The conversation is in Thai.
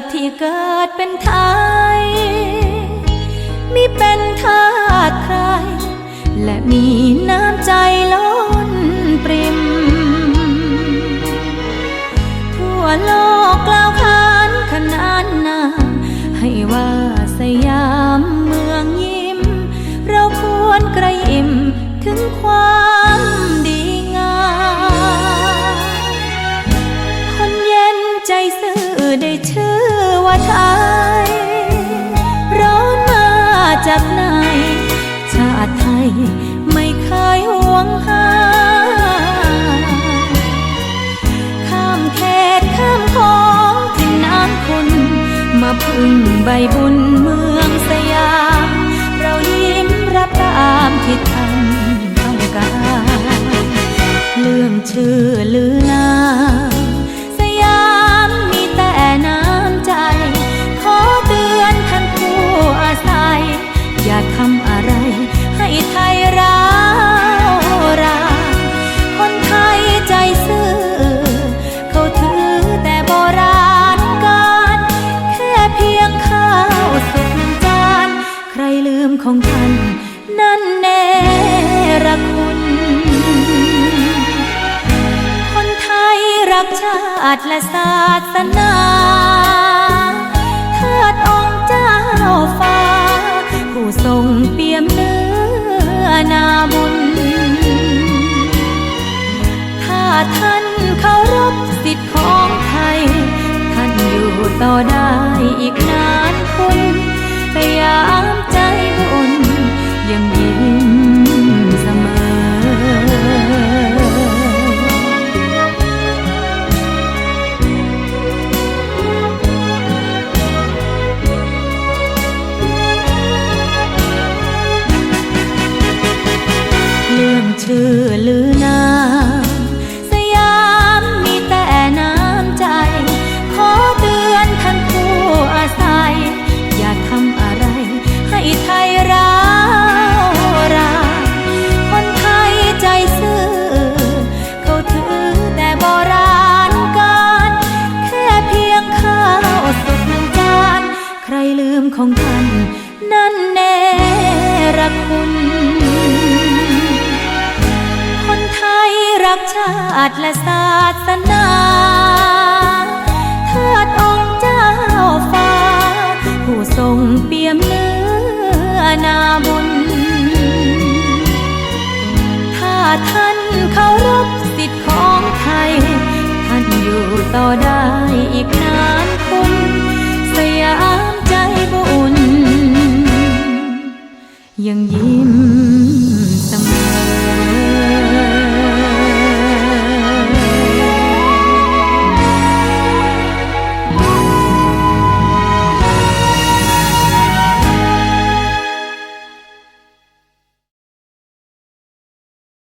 ดที่เกิดเป็นไทยมิเป็นทาสใคร และมีน้ำใจล้นปริม ทั่วโลกกล่าวขานขนานนามให้ว่าสยามเมืองยิ้ม เราควรกระยิมถึงความดีงามคนเย็นใจซื่ ได้ชื่อว่าไทย ร้อนมาจากไหน ชาติไทยไม่เคยหวงหา ข้ามเขตข้ามของที่น้ำคุณ มาพึ่งใบบุญเมืองสยาม เรายิ้มรับตามที่ท่านต้องการ เรื่องชื่อ มของท่านนั่นเนรคุณ คนไทยรักชาติและศาสนาเทิดองค์เจ้าฟ้า ผู้ทรงเปี่ยมเนื้อนาบุญถ้าท่านเคารพสิทธิ์ของไทย ท่านอยู่ต่อได้อีกนานคุณสยา ชื่อลือนามสยามมีแต่น้ำใจ ขอเตือนท่านผู้อาศัย อย่าทำอะไรให้ไทยร้าวรานคนไทยใจซื่อ เขาถือแต่โบราณการ แค่เพียงข้าวสุกจาน ใครลืมของท่าน นั่นเนรคุณ ติและศาสนาเทิดองค์เจ้าฟ้า ผู้ทรงเปี่ยมเนื้อนาบุญ ถ้าท่านเคารพสิทธิ์ของไทย ท่านอยู่ต่อได้อีกนานคุณ สยามใจบุญยังยิ้ม